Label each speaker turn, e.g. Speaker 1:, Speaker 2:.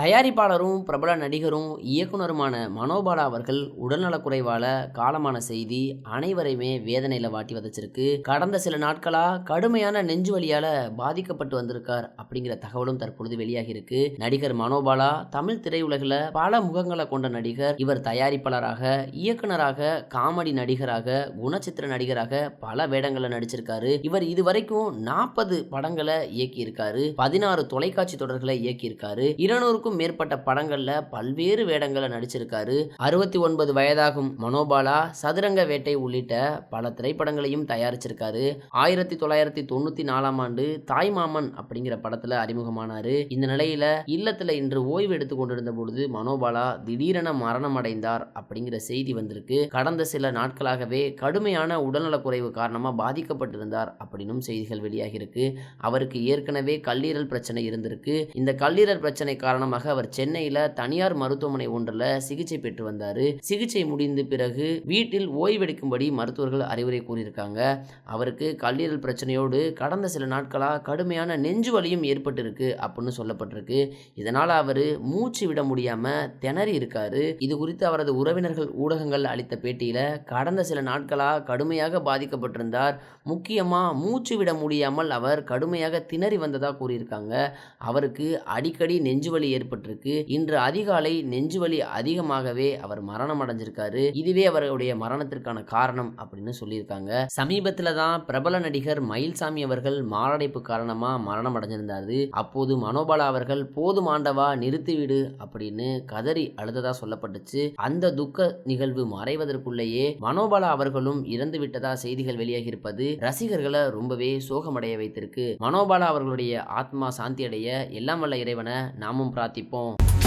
Speaker 1: தயாரிப்பாளரும் பிரபல நடிகரும் இயக்குனருமான மனோபாலா அவர்கள் உடல்நலக்குறைவால காலமான செய்தி அனைவரையுமே வேதனையில் வாட்டி வதச்சிருக்கு. கடந்த சில நாட்களா கடுமையான நெஞ்சு வலியால பாதிக்கப்பட்டு வந்திருக்கார் அப்படிங்கிற தகவலும் தற்பொழுது வெளியாகி இருக்கு நடிகர் மனோபாலா தமிழ் திரையுலகில் பல முகங்களை கொண்ட நடிகர். இவர் தயாரிப்பாளராக இயக்குனராக காமெடி நடிகராக குணச்சித்திர நடிகராக பல வேடங்களில் நடிச்சிருக்காரு. இவர் இதுவரைக்கும் நாற்பது படங்களை இயக்கியிருக்காரு. பதினாறு தொலைக்காட்சி தொடர்களை இயக்கியிருக்காரு. இருநூறுக்கும் மேற்பட்ட படங்களில் பல்வேறு வேடங்களை நடிச்சிருக்காரு. அறுபத்தி ஒன்பது வயதாகும் மனோபாலா சதுரங்க வேட்டை உள்ளிட்ட பல திரைப்படங்களையும் தயாரிச்சிருக்காரு. ஆயிரத்தி தொள்ளாயிரத்தி தொண்ணூத்தி நாலாம் ஆண்டு தாய் மாமன் அப்படிங்கிற படத்துல அறிமுகமானாரு. இந்த நிலையில இல்லத்துல இன்று ஓய்வு எடுத்து கொண்டிருந்த பொழுது மனோபாலா திடீரென மரணம் அடைந்தார் அப்படிங்கிற செய்தி வந்திருக்கு. கடந்த சில நாட்களாகவே கடுமையான உடல்நலக்குறைவு காரணமா பாதிக்கப்பட்டிருந்தார் அப்படின்னும் செய்திகள் வெளியாகியிருக்கு. அவருக்கு ஏற்கனவே கல்லீரல் பிரச்சனை இருந்திருக்கு. இந்த கல்லீரல் பிரச்சனை காரணமாக அவர் சென்னையில் தனியார் மருத்துவமனை ஒன்றில் சிகிச்சை பெற்று வந்தார். சிகிச்சை முடிந்த பிறகு வீட்டில் ஓய்வெடுக்கும்படி மருத்துவர்கள் அறிவுரை கூறியிருக்காங்க. அவருக்கு கல்லீரல் பிரச்சனையோடு கடந்த சில நாட்களாக கடுமையான நெஞ்சு வலியும் ஏற்பட்டிருக்கு அப்படின்னு சொல்லப்பட்டிருக்கு. இதனால் அவர் மூச்சு விட முடியாமல் திணறி இருக்காரு. இது குறித்து அவரது உறவினர்கள் ஊடகங்கள் அளித்த பேட்டியில் கடந்த சில நாட்களாக கடுமையாக பாதிக்கப்பட்டிருந்தார். முக்கியமாக மூச்சு விட முடியாமல் அவர் கடுமையாக திணறி வந்ததாக கூறியிருக்காங்க. அவருக்கு அடிக்கடி நெஞ்சுவலி ஏற்பட்டிருக்கு. இன்று அதிகாலை நெஞ்சுவலி அதிகமாகவே அவர் மரணம் அடைஞ்சிருக்காரு இதுவே அவருடைய மரணத்திற்கான காரணம் அப்படின்னு சொல்லியிருக்காங்க. சமீபத்தில் தான் பிரபல நடிகர் மயில்சாமி அவர்கள் மாரடைப்பு காரணமாக மரணம் அடைஞ்சிருந்தாரு அப்போது மனோபாலா அவர்கள் போதும் ஆண்டவா நிறுத்திவிடு அப்படின்னு கதறி அழுததா சொல்லப்பட்டுச்சு. அந்த துக்க நிகழ்வு மறைவதற்குள்ளேயே மனோபாலா அவர்களும் இறந்து விட்டதா செய்திகள் வெளியாகி இருப்பது ரசிகர்களை ரொம்பவே சோகமடைய வைத்திருக்கு. மனோபாலா அவர்களுடைய ஆத்மா சாந்தி அடைய எல்லாம் வல்ல இறைவனை நாமும் பிரார்த்தி ปฏิโป